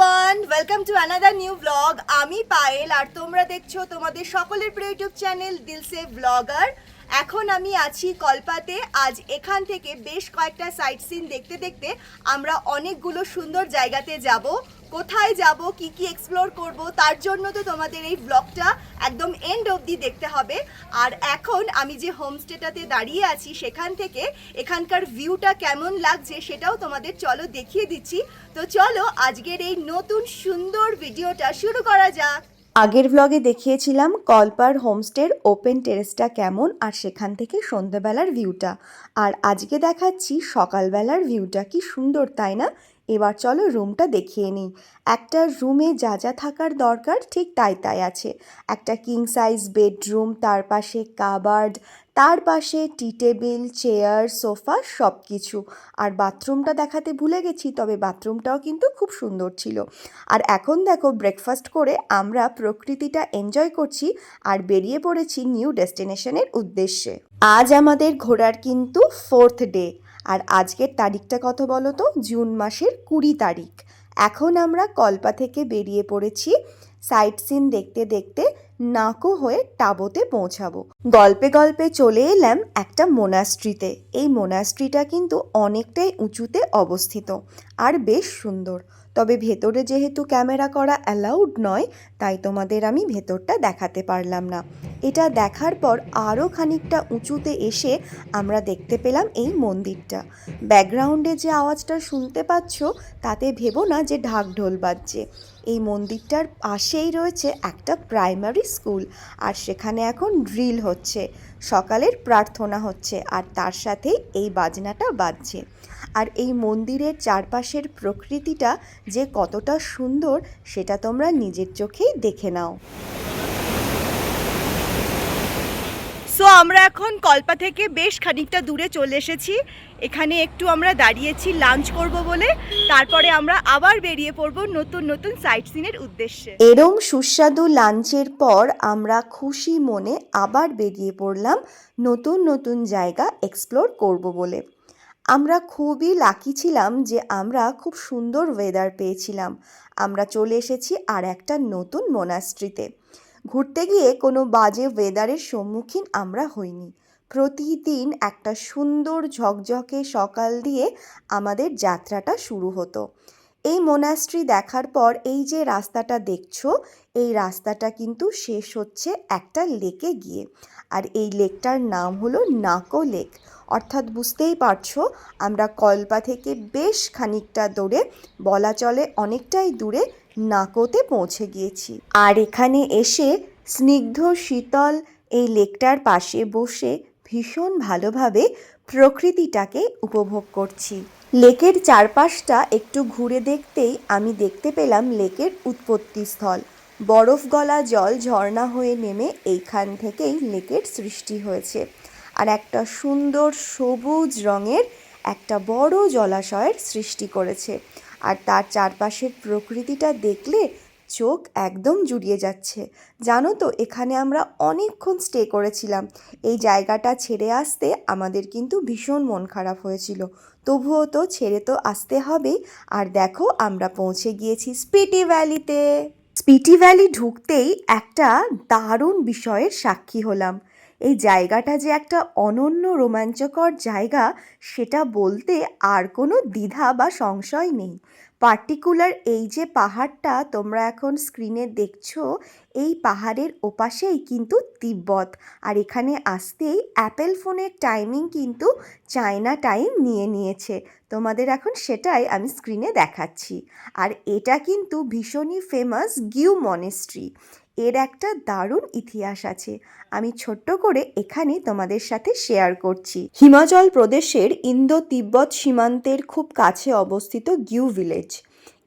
Everyone welcome to another new blog আমি পায়েল, আর তোমরা দেখছ তোমাদের সকলের প্রিয় ইউটিউব চ্যানেল দিলসে ব্লগার এখন আমি আছি কলপাতে। আজ এখান থেকে বেশ কয়েকটা সাইট সিন দেখতে দেখতে আমরা অনেকগুলো সুন্দর জায়গাতে যাব। কোথায় যাব, কি কি এক্সপ্লোর করব, তার জন্য তো তোমাদের এই ব্লগটা একদম এন্ড অবধি দেখতে হবে। আর এখন আমি যে হোমস্টেটাতে দাঁড়িয়ে আছি, সেখান থেকে এখানকার ভিউটা কেমন লাগছে সেটাও তোমাদের চলো দেখিয়ে দিচ্ছি। তো চলো আজকের এই নতুন সুন্দর ভিডিওটা শুরু করা যাক। আগের ব্লগে দেখিয়েছিলাম কলপার হোমস্টের ওপেন টেরেসটা কেমন আর সেখান থেকে সন্ধ্যেবেলার ভিউটা আর আজকে দেখাচ্ছি সকালবেলার ভিউটা কি সুন্দর, তাই না? এবার চলো রুমটা দেখিয়ে নিই। একটা রুমে যা যা থাকার দরকার ঠিক তাই তাই আছে। একটা কিং সাইজ বেডরুম তার পাশে কাবার্ড তার পাশে টি টেবিল চেয়ার সোফা সব কিছু আর বাথরুমটা দেখাতে ভুলে গেছি, তবে বাথরুমটাও কিন্তু খুব সুন্দর ছিল। আর এখন দেখো ব্রেকফাস্ট করে আমরা প্রকৃতিটা এনজয় করছি আর বেরিয়ে পড়েছি নিউ ডেস্টিনেশনের উদ্দেশ্যে। আজ আমাদের ঘোরার কিন্তু ফোর্থ ডে আর আজকের তারিখটা কত বলো তো? জুন মাসের কুড়ি তারিখ। এখন আমরা কল্পা থেকে বেরিয়ে পড়েছি। সাইট সিন দেখতে দেখতে নাকো হয়ে টাবোতে পৌঁছাবো। গল্পে গল্পে চলে এলাম একটা মোনাস্ট্রিতে। এই মোনাস্ট্রিটা কিন্তু অনেকটাই উঁচুতে অবস্থিত আর বেশ সুন্দর। তবে ভেতরে যেহেতু ক্যামেরা করা অ্যালাউড নয়, তাই তোমাদের আমি ভেতরটা দেখাতে পারলাম না। এটা দেখার পর আরও খানিকটা উঁচুতে এসে আমরা দেখতে পেলাম এই মন্দিরটা। ব্যাকগ্রাউন্ডে যে আওয়াজটা শুনতে পাচ্ছ, তাতে ভেবো না যে ঢাক ঢোল বাজছে। এই মন্দিরটার পাশেই রয়েছে একটা প্রাইমারি স্কুল, আর সেখানে এখন ড্রিল হচ্ছে। সকালের প্রার্থনা হচ্ছে, আর তার সাথেই এই বাজনাটা বাজছে। আর এই মন্দিরের চারপাশের প্রকৃতিটা যে কতটা সুন্দর সেটা তোমরা নিজের চোখেই দেখে নাও। সো আমরা এখন কল্পা থেকে বেশ খানিকটা দূরে চলে এসেছি। এখানে একটু আমরা দাঁড়িয়েছি লাঞ্চ করব বলে। তারপরে আমরা আবার বেরিয়ে পড়ব নতুন নতুন সাইট সিনের উদ্দেশ্যে। এরম সুস্বাদু লাঞ্চের পর আমরা খুশি মনে আবার বেরিয়ে পড়লাম নতুন নতুন জায়গা এক্সপ্লোর করব বলে। আমরা খুবই লাকি ছিলাম যে আমরা খুব সুন্দর ওয়েদার পেয়েছিলাম। আমরা চলে এসেছি আর একটা নতুন মোনাস্ট্রিতে ঘুরতে গিয়ে কোনো বাজে ওয়েদারের সম্মুখীন আমরা হইনি। প্রতিদিন একটা সুন্দর ঝকঝকে সকাল দিয়ে আমাদের যাত্রাটা শুরু হতো। এই মোনাস্ট্রি দেখার পর এই যে রাস্তাটা দেখছ, এই রাস্তাটা কিন্তু শেষ হচ্ছে একটা লেকে গিয়ে। আর এই লেকটার নাম হলো নাকো লেক অর্থাৎ বুঝতেই পারছ, আমরা কল্পা থেকে বেশ খানিকটা দূরে, বলা চলে অনেকটাই দূরে নাকোতে পৌঁছে গিয়েছি। আর এখানে এসে স্নিগ্ধ, শীতল এই লেকটার পাশে বসে ভীষণ ভালোভাবে প্রকৃতিটাকে উপভোগ করছি। লেকের চারপাশটা একটু ঘুরে দেখতেই আমি দেখতে পেলাম লেকের উৎপত্তিস্থল বরফ গলা জল ঝর্ণা হয়ে নেমে এইখান থেকেই লেকের সৃষ্টি হয়েছে। আর একটা সুন্দর সবুজ রঙের একটা বড় জলাশয়ের সৃষ্টি করেছে। আর তার চারপাশের প্রকৃতিটা দেখলে চোখ একদম জুড়িয়ে যাচ্ছে। জানো তো, এখানে আমরা অনেকক্ষণ স্টে করেছিলাম। এই জায়গাটা ছেড়ে আসতে আমাদের কিন্তু ভীষণ মন খারাপ হয়েছিল। তবুও তো ছেড়ে তো আসতে হবেই। আর দেখো, আমরা পৌঁছে গিয়েছি স্পিটি ভ্যালিতে স্পিটি ভ্যালি ঢুকতেই একটা দারুণ বিষয়ের সাক্ষী হলাম। এই জায়গাটা যে একটা অনন্য রোমাঞ্চকর জায়গা, সেটা বলতে আর কোনো দ্বিধা বা সংশয় নেই। পার্টিকুলার এই যে পাহাড়টা তোমরা এখন স্ক্রিনে দেখছ, এই পাহাড়ের ওপাশেই কিন্তু তিব্বত। আর এখানে আসতেই অ্যাপেল ফোনের টাইমিং কিন্তু চায়না টাইম নিয়ে নিয়েছে। তোমাদের এখন সেটাই আমি স্ক্রিনে দেখাচ্ছি। আর এটা কিন্তু ভীষণই ফেমাস গিউ মনেস্ট্রি এর একটা দারুণ ইতিহাস আছে। আমি ছোট্ট করে এখানে তোমাদের সাথে শেয়ার করছি। হিমাচল প্রদেশের ইন্দো তিব্বত সীমান্তের খুব কাছে অবস্থিত গিউ ভিলেজ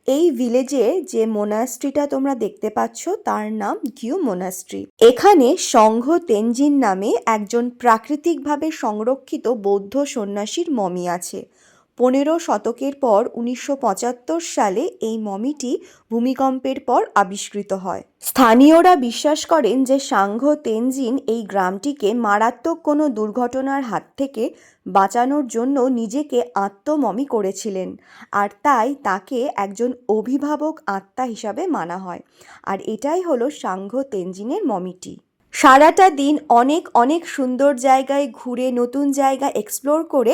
এই ভিলেজে যে মোনাস্ট্রিটা তোমরা দেখতে পাচ্ছ, তার নাম গিউ মোনাস্ট্রি এখানে সংঘ তেনজিন নামে একজন প্রাকৃতিকভাবে সংরক্ষিত বৌদ্ধ সন্ন্যাসীর মমি আছে। পনেরো শতকের পর উনিশশো পঁচাত্তর সালে এই মমিটি ভূমিকম্পের পর আবিষ্কৃত হয়। স্থানীয়রা বিশ্বাস করেন যে সাংঘ তেনজিন এই গ্রামটিকে মারাত্মক কোনো দুর্ঘটনার হাত থেকে বাঁচানোর জন্য নিজেকে আত্মমমি করেছিলেন আর তাই তাকে একজন অভিভাবক আত্মা হিসাবে মানা হয়। আর এটাই হলো সাংঘ তেনজিনের মমিটি। সারাটা দিন অনেক অনেক সুন্দর জায়গায় ঘুরে, নতুন জায়গা এক্সপ্লোর করে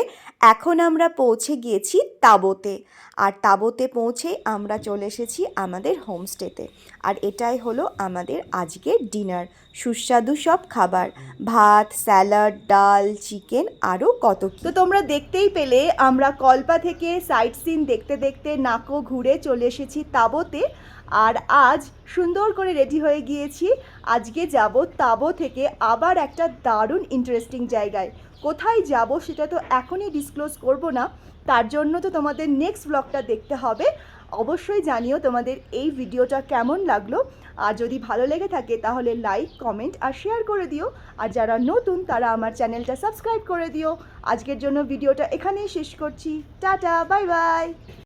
এখন আমরা পৌঁছে গিয়েছি তাবোতে। আর তাবোতে পৌঁছে আমরা চলে এসেছি আমাদের হোমস্টেতে আর এটাই হলো আমাদের আজকের ডিনার সুস্বাদু সব খাবার। ভাত স্যালাড ডাল চিকেন আরও কত তো তোমরা দেখতেই পেলে, আমরা কল্পা থেকে সাইট সিন দেখতে দেখতে নাকো ঘুরে চলে এসেছি তাবোতে। আর আজ সুন্দর করে রেডি হয়ে গিয়েছি। আজকে যাব তাবো থেকে আবার একটা দারুণ ইন্টারেস্টিং জায়গায়। কোথায় যাব সেটা তো এখনই ডিসক্লোজ করব না। তার জন্য তো তোমাদের নেক্সট ব্লগটা দেখতে হবে। অবশ্যই জানিও তোমাদের এই ভিডিওটা কেমন লাগল। আর যদি ভালো লেগে থাকে তাহলে লাইক কমেন্ট আর শেয়ার করে দিও। আর যারা নতুন তারা আমার চ্যানেলটা সাবস্ক্রাইব করে দিও। আজকের জন্য ভিডিওটা এখানেই শেষ করছি। Tata bye bye